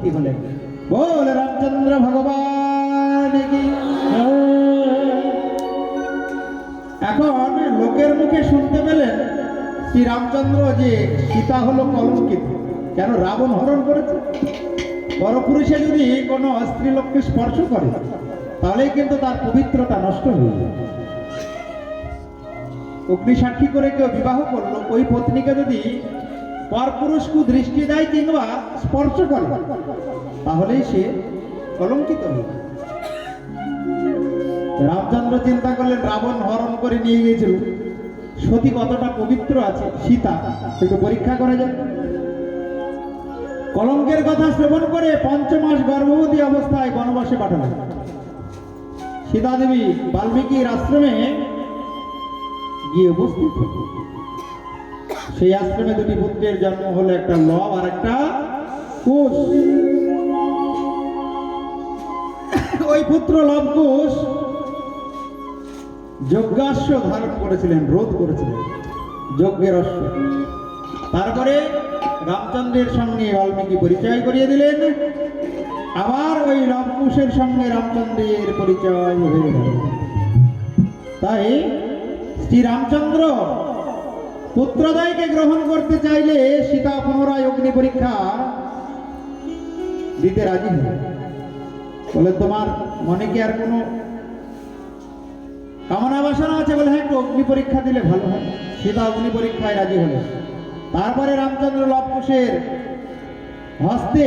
ভর্তি হলেন? বল রামচন্দ্র ভগবান এখন লোকের মুখে শুনতে পেলেন শ্রী রামচন্দ্র যে সীতা হলো কলঙ্কিত। কেন রাবণ হরণ করেছে? পরপুরুষে যদি কোনো স্ত্রীলোককে স্পর্শ করে তাহলে কিন্তু তার পবিত্রতা নষ্ট হয়ে যায়। অগ্নি সাক্ষী করে কেউ বিবাহ করল, ওই পত্নীকে যদি পরপুরুষকু দৃষ্টি দেয় কিংবা স্পর্শ করে তাহলেই সে কলঙ্কিত হয়ে। রামচন্দ্র চিন্তা করলেন, রাবণ হরণ করে নিয়ে গিয়েছিল সতী কতটা পবিত্র আছে, সীতা, একটু পরীক্ষা করা যায় কলঙ্কের কথা শ্রবণ করে পঞ্চমাস গর্ভবতী অবস্থায় বনবাসে পাঠালেন সীতা দেবী বাল্মীকির আশ্রমে গিয়ে উপস্থিত। সেই আশ্রমে দুটি পুত্রের জন্ম হলো, একটা লব আর একটা কুশ। ওই পুত্র লবকুশ যজ্ঞাশ্ব ধারণ করেছিলেন, রোধ করেছিলেন, যজ্ঞের অশ্ব। তারপরে রামচন্দ্রের সঙ্গে বাল্মীকি পরিচয় করিয়ে দিলেন। আবার ওই লবকুশের সঙ্গে রামচন্দ্রের পরিচয় হয়ে গেল। তাই শ্রী রামচন্দ্র পুত্রদয়কে গ্রহণ করতে চাইলে সীতা পুনরায় অগ্নি পরীক্ষা দিতে রাজি হলেন বলে তোমার মনে কি আর কোনো কামনা বাসনা আছে? বলে হ্যাঁ একটু অগ্নি পরীক্ষা দিলে ভালো হয়। সীতা অগ্নি পরীক্ষায় রাজি হলেন তারপরে রামচন্দ্র লবকুশের হস্তে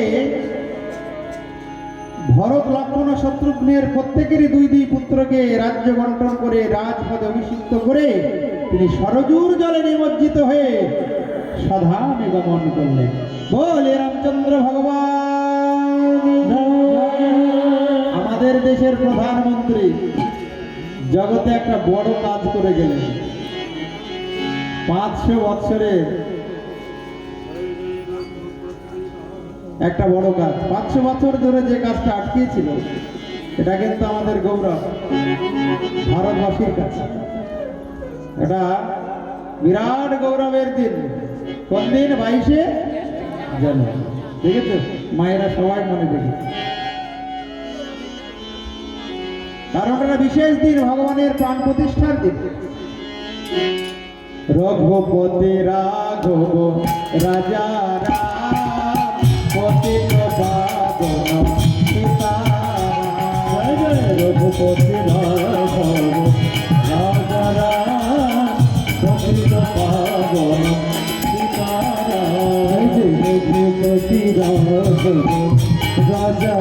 ভরত, লক্ষ্মণ ও শত্রুঘ্নের প্রত্যেকেরই দুই দুই পুত্রকে রাজ্য বন্টন করে রাজপদে অভিষিক্ত করে তিনি সরজুর জলে নিমজ্জিত হয়ে সধামে গমন করলেন। বলে রামচন্দ্র ভগবান। আমাদের দেশের প্রধানমন্ত্রী জগতে একটা বড় কাজ করে গেলেন। পাঁচশো বৎসরের একটা বড় কাজ। পাঁচশো বছর ধরে যে কাজটা আটকিয়েছিল এটা কিন্তু আমাদের গৌরব, ভারতবাসীর কাছে। এটা বিরাট গৌরবের দিন। কোন দিন বাইশে জানুয়ারি। দেখেছ? মায়েরা সবাই মনে দেখেছে কারণ এটা বিশেষ দিন ভগবানের প্রাণ প্রতিষ্ঠার দিন। রঘুপতি রাঘব রাজা রাম পতিত রঘুপতি রাঘব রাজা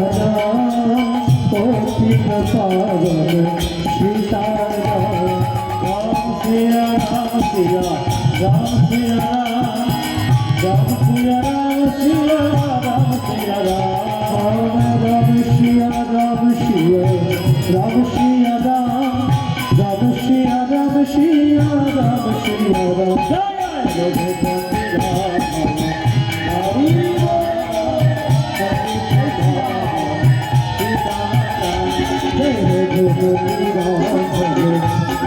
পতিত পাবন সীতারাম রাম সিয়া রাম সিয়া রাম সিয়া রাম সিয়া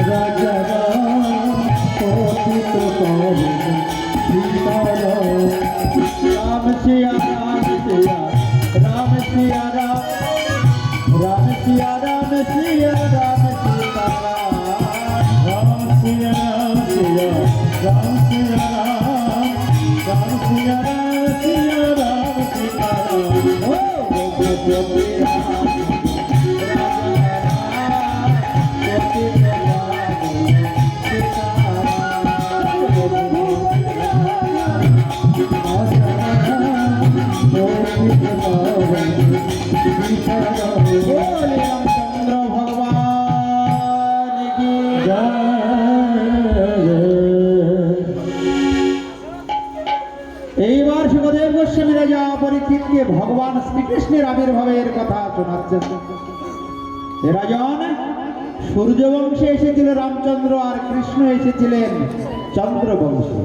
রাজা পতিত পাবন এইবার সুখদেব গোস্বামী রাজা পরীক্ষিতকে ভগবান শ্রীকৃষ্ণের আবির্ভাবের কথা শোনাচ্ছেন। রাজন, সূর্যবংশে এসেছিল রামচন্দ্র আর কৃষ্ণ এসেছিলেন চন্দ্রবংশে।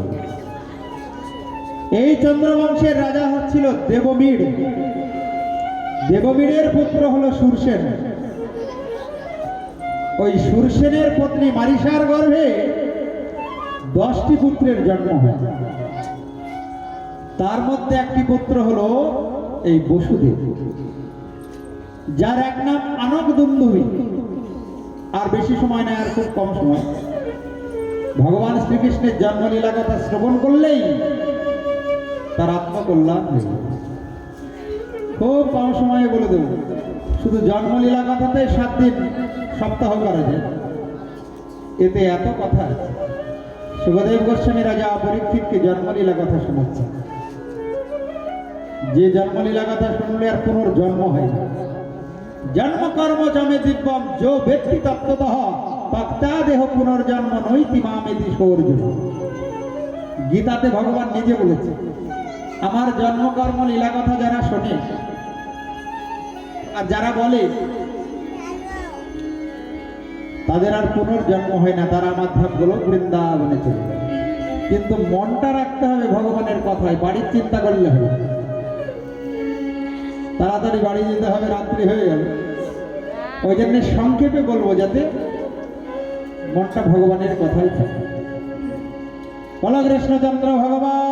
এই চন্দ্রবংশের রাজা হচ্ছিল দেবমীড় দেবমীড়ের পুত্র হল সুরসেন। ওই সুরসেনের পত্নী মারিসার গর্ভে দশটি পুত্রের জন্ম হয়। তার মধ্যে একটি পুত্র হলো এই বসুদেব, যার এক নাম আনক দুন্দুবি আর বেশি সময় নেই আর খুব কম সময়। ভগবান শ্রীকৃষ্ণের জন্মলীলা কথা শ্রবণ করলেই তার আত্মকল্যাণ হয়ে। খুব কম সময়ে বলে দেব। শুধু জন্মলীলা কথাতে সাত দিন সপ্তাহ করা যায়। এতে এত কথা আছে। সুখদেব গোস্বামী রাজা পরীক্ষিতকে জন্মলীলা কথা শোনাচ্ছে যে জন্মলীলা কথা শুনলে আর পুনর্জন্ম হয় না। জন্ম কর্ম জমে দিব্যম, যো ব্যক্তি তত্ত্বত ভক্তা দেহ পুনর্জন্ম নৈতি মামেতি সৌর্জুন গীতাতে ভগবান নিজে বলেছে আমার জন্মকর্ম লীলা কথা যারা শোনে, আর যারা বলে, তাদের আর পুনর্জন্ম হয় না, তারা আমার ধাপ গোলক বৃন্দাবনে চলে। কিন্তু মনটা রাখতে হবে ভগবানের কথায়, বাড়ির চিন্তা করলে হবে। তাড়াতাড়ি বাড়ি যেতে হবে, রাত্রি হয়ে গেল। ওই জন্য সংক্ষেপে বলব যাতে মনটা ভগবানের কথাই থাকে। বলো কৃষ্ণচন্দ্র ভগবান!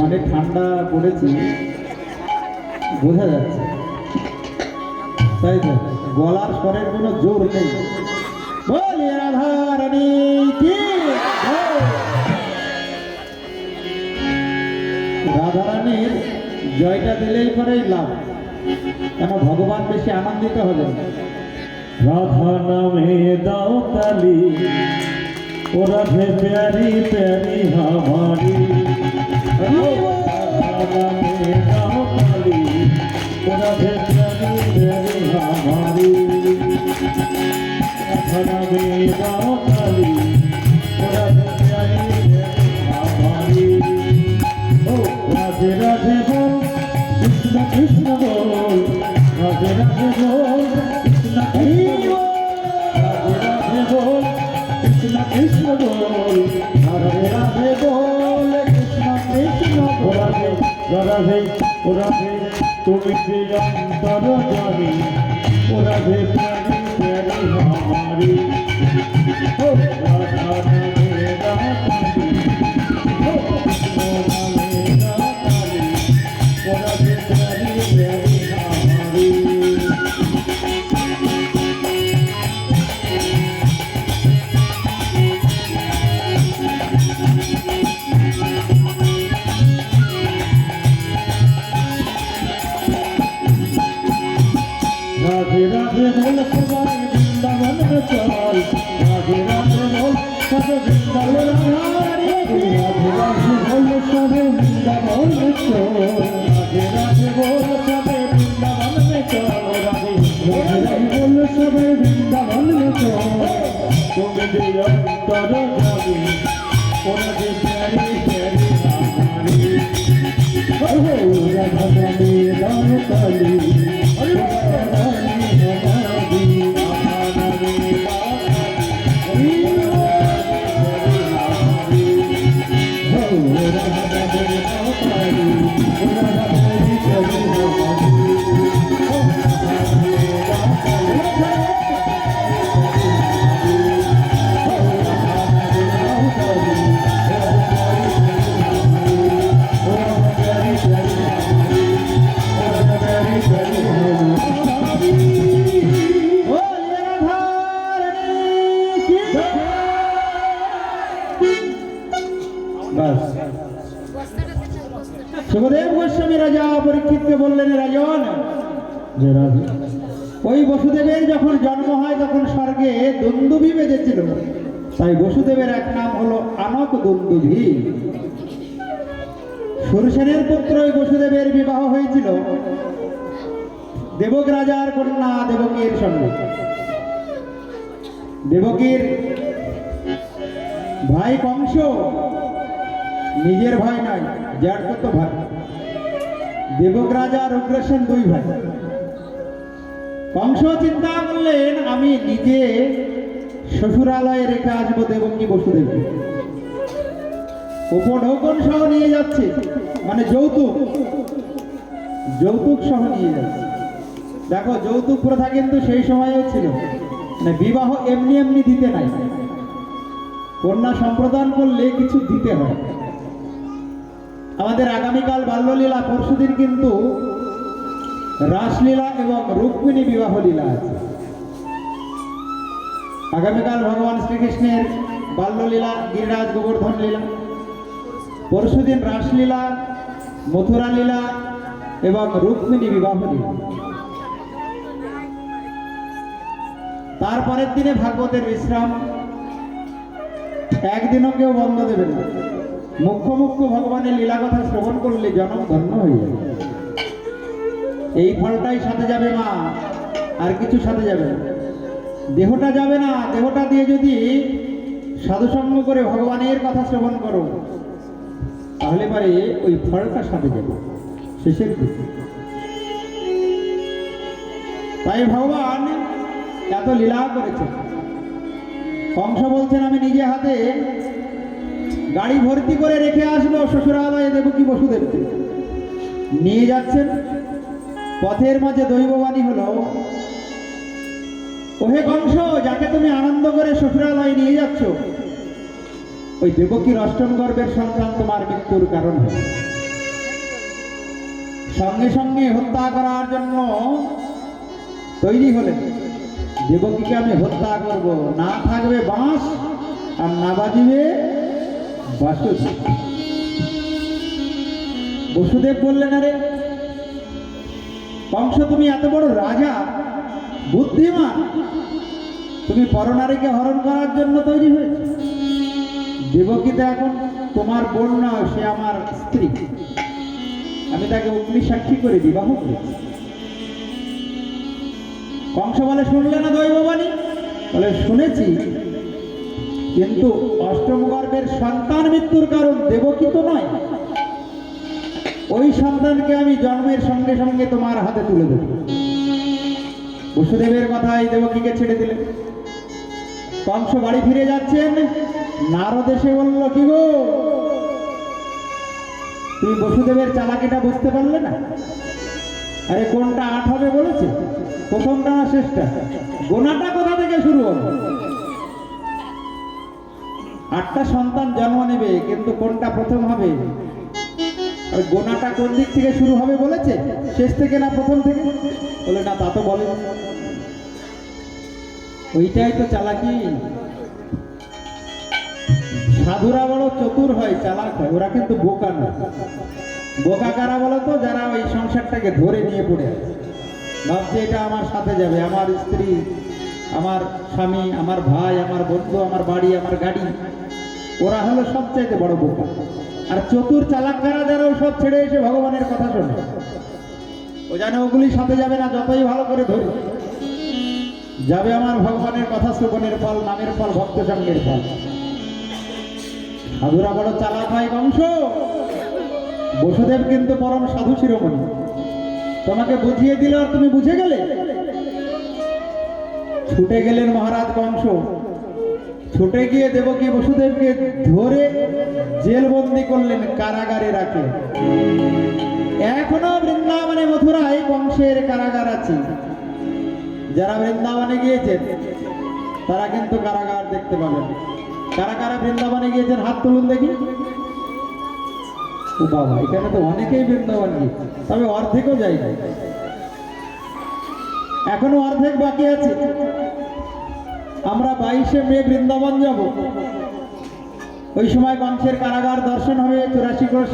মানে ঠান্ডা পড়েছে। বোঝা যাচ্ছে। তাই তো, গলার স্বরের কোনো জোর নেই। বলি রাধা রানী জয়। জয়টা দিলেই পরেই লাভ। কেন ভগবান বেশি আনন্দিত হবে রাধা নামে দাও তালি। ও রাধে প্যারি প্যারি হামারি। রাধা নামে দাও তালি। ও রাধে প্যারি প্যারি হামারি। রাধা নামে দাও তালি। ও রাধে প্যারি প্যারি হামারি। ও, রাধে রাধে বল, কৃষ্ণ কৃষ্ণ বল, রাধে রাধে বল। ও রাধে তুমি প্রিয়ন্তর জানি ও রাধে প্যারি প্যারি বল সবাই বৃন্দাবন চল রাধে রাধে বল সবে বৃন্দাবন রাধে রাধে বল সবে বৃন্দাবন চল রাধে রাধে বল সবে বৃন্দাবন চল রাধে রাধে বল সবে বৃন্দাবন চল তুমি যে অন্তর যাবে যে প্যারি প্যারি আমারি রাধা রাধে বসুদেবের যখন জন্ম হয়, তখন স্বর্গে দুন্দুভি বেজেছিল। তাই বসুদেবের এক নাম হলো আনক দুন্দুভি। সুরসেনের পুত্র ওই বসুদেবের বিবাহ হয়েছিল। দেবক রাজার কন্যা দেবকীর সঙ্গে। দেবকীর ভাই কংস, নিজের ভাই নয়, যার কত ভাই। দেবক রাজা আর দুই ভাই। কংস চিন্তা করলেন আমি নিজে শ্বশুরালয়ে রেখে আসব দেবকী বসুদেবকে। উপঢৌকন সহ নিয়ে যাচ্ছে মানে যৌতুক। যৌতুক সহ নিয়ে যাচ্ছে। দেখো, যৌতুক প্রথা কিন্তু সেই সময়েও ছিল। মানে বিবাহ এমনি এমনি দিতে নাই। কন্যা সম্প্রদান করলে কিছু দিতে হয়। আমাদের আগামীকাল বাল্যলীলা পরশুদিন কিন্তু রাসলীলা এবং রুক্মিণী বিবাহ লীলা আছে। আগামীকাল ভগবান শ্রীকৃষ্ণের বাল্যলীলা, গিরিরাজ গোবর্ধন লীলা। পরশুদিন রাসলীলা, মথুরা লীলা এবং রুক্মিণী বিবাহ লীলা। তারপরের দিনে ভাগবতের বিশ্রাম। একদিনও কেউ বন্ধ দেবে না। মুখ্য মুখ্য ভগবানের লীলা কথা শ্রবণ করলে জনম ধন্য হয়ে যাবে এই ফলটাই সাথে যাবে মা, আর কিছু সাথে যাবে দেহটা যাবে না, দেহটা দিয়ে যদি সাধুসঙ্গ করে ভগবানের কথা শ্রবণ করো, তাহলে পরে ওই ফলটা সাথে যাবে, শেষের দিকে। তাই ভগবান এত লীলা করেছে। কংস বলছেন, আমি নিজে হাতে গাড়ি ভর্তি করে রেখে আসব, শ্বশুরালয়ে কি বসুদেবকে। নিয়ে যাচ্ছেন পথের মাঝে দৈববাণী হলো, ওহে কংস যাকে তুমি আনন্দ করে শ্বশুরালয়ে নিয়ে যাচ্ছ, ওই দেবকীর অষ্টম গর্ভের সন্তান তোমার মৃত্যুর কারণ হবে সঙ্গে সঙ্গে হত্যা করার জন্য তৈরি হলেন। দেবকীকে আমি হত্যা করব। না থাকবে বাঁশ, আর না বাজিবে বাসুদেব বসুদেব বললেন, আরে কংস তুমি এত বড় রাজা, বুদ্ধিমান। তুমি পরনারীকে হরণ করার জন্য তৈরি হয়েছে। দেবকী তো এখন তোমার বোন নয় সে আমার স্ত্রী। আমি তাকে অগ্নি সাক্ষী করে বিবাহ করেছি। কংস বলে শুনলে না দৈববাণী? বলে শুনেছি, কিন্তু অষ্টম গর্ভের সন্তান মৃত্যুর কারণ দেবকী তো নয়। ওই সন্তানকে আমি জন্মের সঙ্গে সঙ্গে তোমার হাতে তুলে দেব। বসুদেবের কথাই দেবকীকে ছেড়ে দিলেন কংস বাড়ি ফিরে যাচ্ছেন, নারদ এসে বলল, কি গো? তুমি বসুদেবের চালাকিটা বুঝতে পারলে না? আরে কোনটা আট হবে বলেছে? প্রথমটা না শেষটা? গোনাটা কোথা থেকে শুরু হবে? আটটা সন্তান জন্ম নেবে, কিন্তু কোনটা প্রথম হবে গোনাটা কোন দিক থেকে শুরু হবে বলেছে? শেষ থেকে না প্রথম থেকে? বলে, না, তা তো বলে ওইটাই তো চালাকি। সাধুরা বড় চতুর হয়, চালাক হয়, ওরা কিন্তু বোকা না। বোকা কারা বলো তো? যারা ওই সংসারটাকে ধরে নিয়ে পড়ে আছে। ভাবছে এটা আমার সাথে যাবে, আমার স্ত্রী, আমার স্বামী, আমার ভাই, আমার বন্ধু, আমার বাড়ি, আমার গাড়ি। ওরা হলো সবচাইতে বড় বোকা। আর চতুর চালাকারা যারা সব ছেড়ে এসে ভগবানের কথা শোনে। ও জানে ওগুলি সাথে যাবে না, যতই ভালো করে ধরি যাবে আমার ভগবানের কথা শ্রবণের ফল, নামের ফল, ভক্ত সঙ্গের ফল। সাধুরা বড় চালাক হয় বংশ। বসুদেব কিন্তু পরম সাধু শিরোমণি। তোমাকে বুঝিয়ে দিল আর তুমি বুঝে গেলে? ছুটে গেলেন মহারাজ কংস ছুটে গিয়ে দেবকী বসুদেবকে ধরে জেলবন্দি করলেন কারাগারে রাখে। এখনও বৃন্দাবনে মথুরায় বংশের কারাগার আছে। যারা বৃন্দাবনে গিয়েছেন তারা কিন্তু কারাগার দেখতে পাবেন। কারা কারা বৃন্দাবনে গিয়েছেন, হাত তুলুন দেখি। বাবা, এখানে তো অনেকেই বৃন্দাবন গিয়েছে, তবে অর্ধেকও যায়নি। এখনও অর্ধেক বাকি আছে। আমরা বাইশে মে বৃন্দাবন যাব। ওই সময় কংসের কারাগার দর্শন হবে, চুরাশি কোষ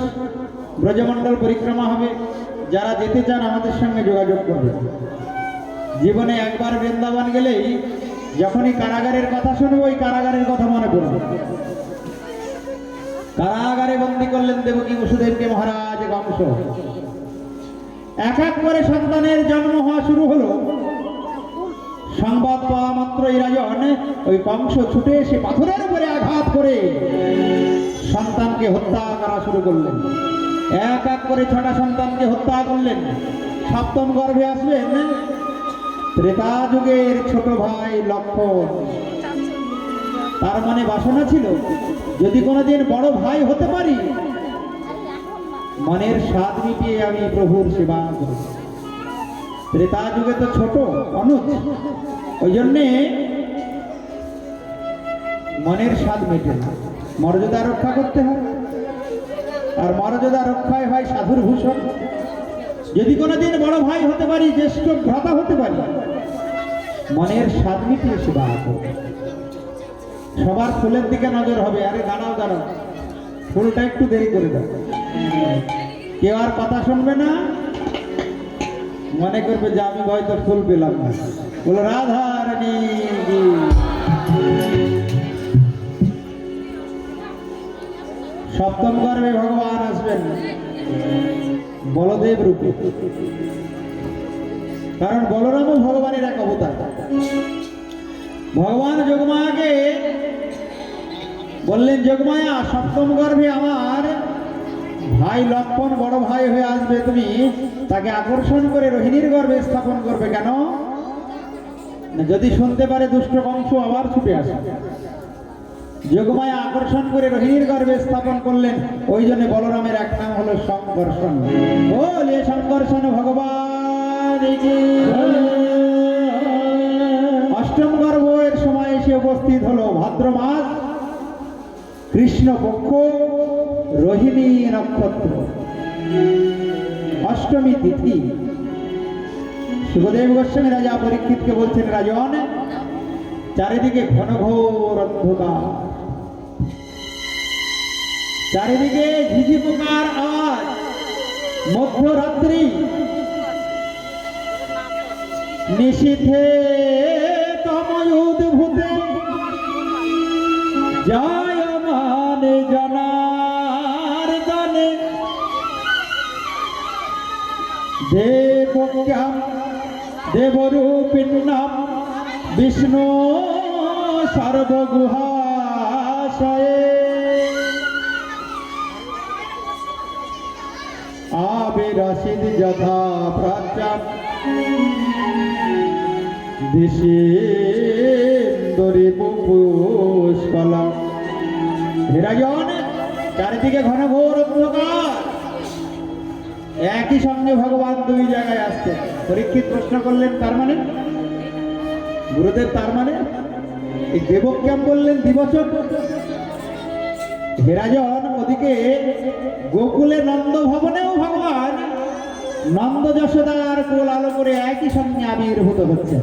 ব্রজমণ্ডল পরিক্রমা হবে। যারা যেতে চান আমাদের সঙ্গে যোগাযোগ করবে। জীবনে একবার বৃন্দাবন গেলেই যখনই কারাগারের কথা শুনব, ওই কারাগারের কথা মনে পড়বে। কারাগারে বন্দি করলেন দেবকী বসুদেবকে মহারাজ কংস এক এক করে সন্তানের জন্ম হওয়া শুরু হলো। সংবাদ পাওয়া মাত্র রাজন। ওই কংস ছুটে এসে পাথরের উপরে আঘাত করে সন্তানকে হত্যা করা শুরু করলেন। এক এক করে ছটা সন্তানকে হত্যা করলেন। সপ্তম গর্ভে আসবেন ত্রেতা যুগের ছোট ভাই লক্ষণ। তার মানে বাসনা ছিল, যদি কোনোদিন বড় ভাই হতে পারি, মনের স্বাদ মিটিয়ে আমি প্রভুর সেবা করি ত্রেতা যুগে তো ছোট, অনুজ। ওই জন্যে মনের স্বাদ মেটে না। মর্যাদা রক্ষা করতে হয়। আর মর্যাদা রক্ষায় হয় সাধুর ভূষণ। যদি কোনোদিন বড় ভাই হতে পারি, জ্যেষ্ঠ ভ্রাতা হতে পারি, মনের স্বাদ মিটিয়ে সেবা সবার ফুলের দিকে নজর হবে। আরে দাঁড়াও দাঁড়াও। ফুলটা একটু দেরি করে দাও। কেউ আর কথা শুনবে না। মনে করবে যে আমি হয়তো ফুল পেলাম না। বলো, রাধা রানী সপ্তম গর্বে ভগবান আসবেন। বলদেব রূপে। কারণ বলরামও ভগবানের এক অবতার। ভগবান যোগমায়াকে বললেন, যোগমায়া, সপ্তম গর্ভে আমার ভাই লক্ষণ বড় ভাই হয়ে আসবে তুমি, তাকে আকর্ষণ করে রোহিণীর গর্ভে স্থাপন করবে কেন? যদি শুনতে পারে দুষ্ট বংশ আবার ছুটে আসে। যোগমায়া আকর্ষণ করে রোহিণীর গর্ভে স্থাপন করলেন, ওই জন্য বলরামের এক নাম হলো সংকর্ষণ। বলে সংকর্ষণ ভগবান অষ্টম গর্ভের সময় এসে উপস্থিত হলো ভাদ্র মাস কৃষ্ণপক্ষ রোহিণী নক্ষত্র। অষ্টমী তিথি। সুখদেব গোস্বামী রাজা পরীক্ষিতকে বলছেন, রাজন, চারিদিকে ঘন ঘোর অন্ধকার। চারিদিকে ঝিঝি পোকার আওয়াজ। মধ্যরাত্রি নিশীথে তময়ুদ্ভূতে জয় মানে জনার্দনে দেবক্যাম দেবরূপিণ্যাম বিষ্ণু সর্বগুহাশয়ে। আবিরসিদ যথা প্রাচ্যাম দিশেন্দরি পুষ্কলম। হিরাজন চারিদিকে ঘন ঘোর অন্ধকার। একই সঙ্গে ভগবান দুই জায়গায় আসছে। পরীক্ষিত প্রশ্ন করলেন তার মানে? গুরুদেব তার মানে? এই দেবজ্ঞান বললেন দিবচক হেরাজন ওদিকে গোকুলে নন্দ ভবনেও ভগবান নন্দ যশোদার কোল আলো করে একই সঙ্গে আবির্ভূত হচ্ছে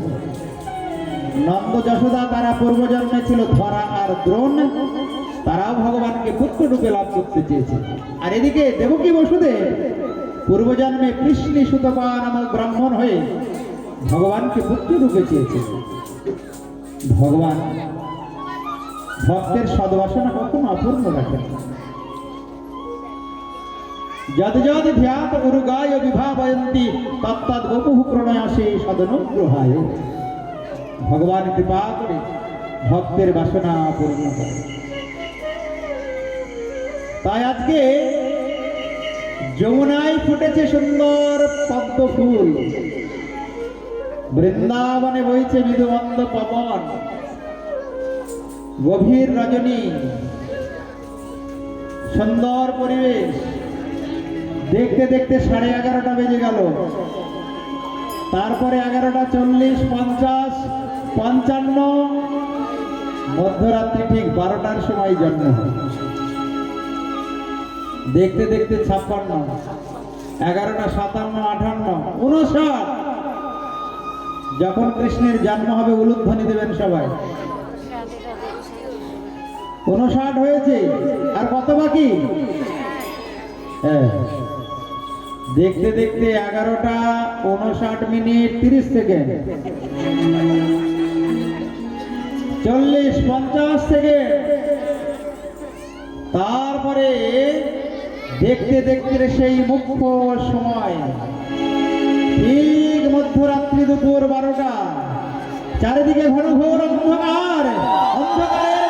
নন্দ যশোদা তারা পূর্বজন্মে ছিল ধরা আর দ্রোণ। তারাও ভগবানকে পুত্র রূপে লাভ করতে চেয়েছে। আর এদিকে দেবকী বসুদেব পূর্বজন্মে কৃষ্ণী সুতপা নামক ব্রাহ্মণ হয়ে ভগবানকে পুত্র রূপে চেয়েছে। ভগবান ভক্তের সদবাসনা কখনো অপূর্ণ রাখেন যদ যদ ধ্যাত উরুগায় বিভাবয়ন্তি তত্তদ বপুঃ প্রণয়াসে সদনুগ্রহায়। ভগবান কৃপা করে ভক্তের বাসনা পূর্ণ করে। তাই আজকে যমুনায় ফুটেছে সুন্দর পদ্ম ফুল। বৃন্দাবনে বইছে মৃদুমন্দ পবন। গভীর রজনী। সুন্দর পরিবেশ। দেখতে দেখতে সাড়ে এগারোটা বেজে গেল। তারপরে এগারোটা চল্লিশ পঞ্চাশ পঞ্চান্ন। মধ্যরাত্রি ঠিক বারোটার সময় জন্ম হয়। দেখতে দেখতে ছাপ্পান্ন, এগারোটা সাতান্ন, আঠান্ন, উনষাট। যখন কৃষ্ণের জন্ম হবে, উলুধ্বনি দেবেন সবাই। উনষাট হয়েছে, আর কত বাকি? হ্যাঁ। দেখতে দেখতে এগারোটা, উনষাট মিনিট, তিরিশ সেকেন্ড। চল্লিশ, পঞ্চাশ সেকেন্ড। তারপরে দেখতে দেখতে সেই মুখ্য সময়। ঠিক মধ্যরাত্রি দুপুর বারোটা। চারিদিকে ঘন ঘোর অন্ধকার। অন্ধকারের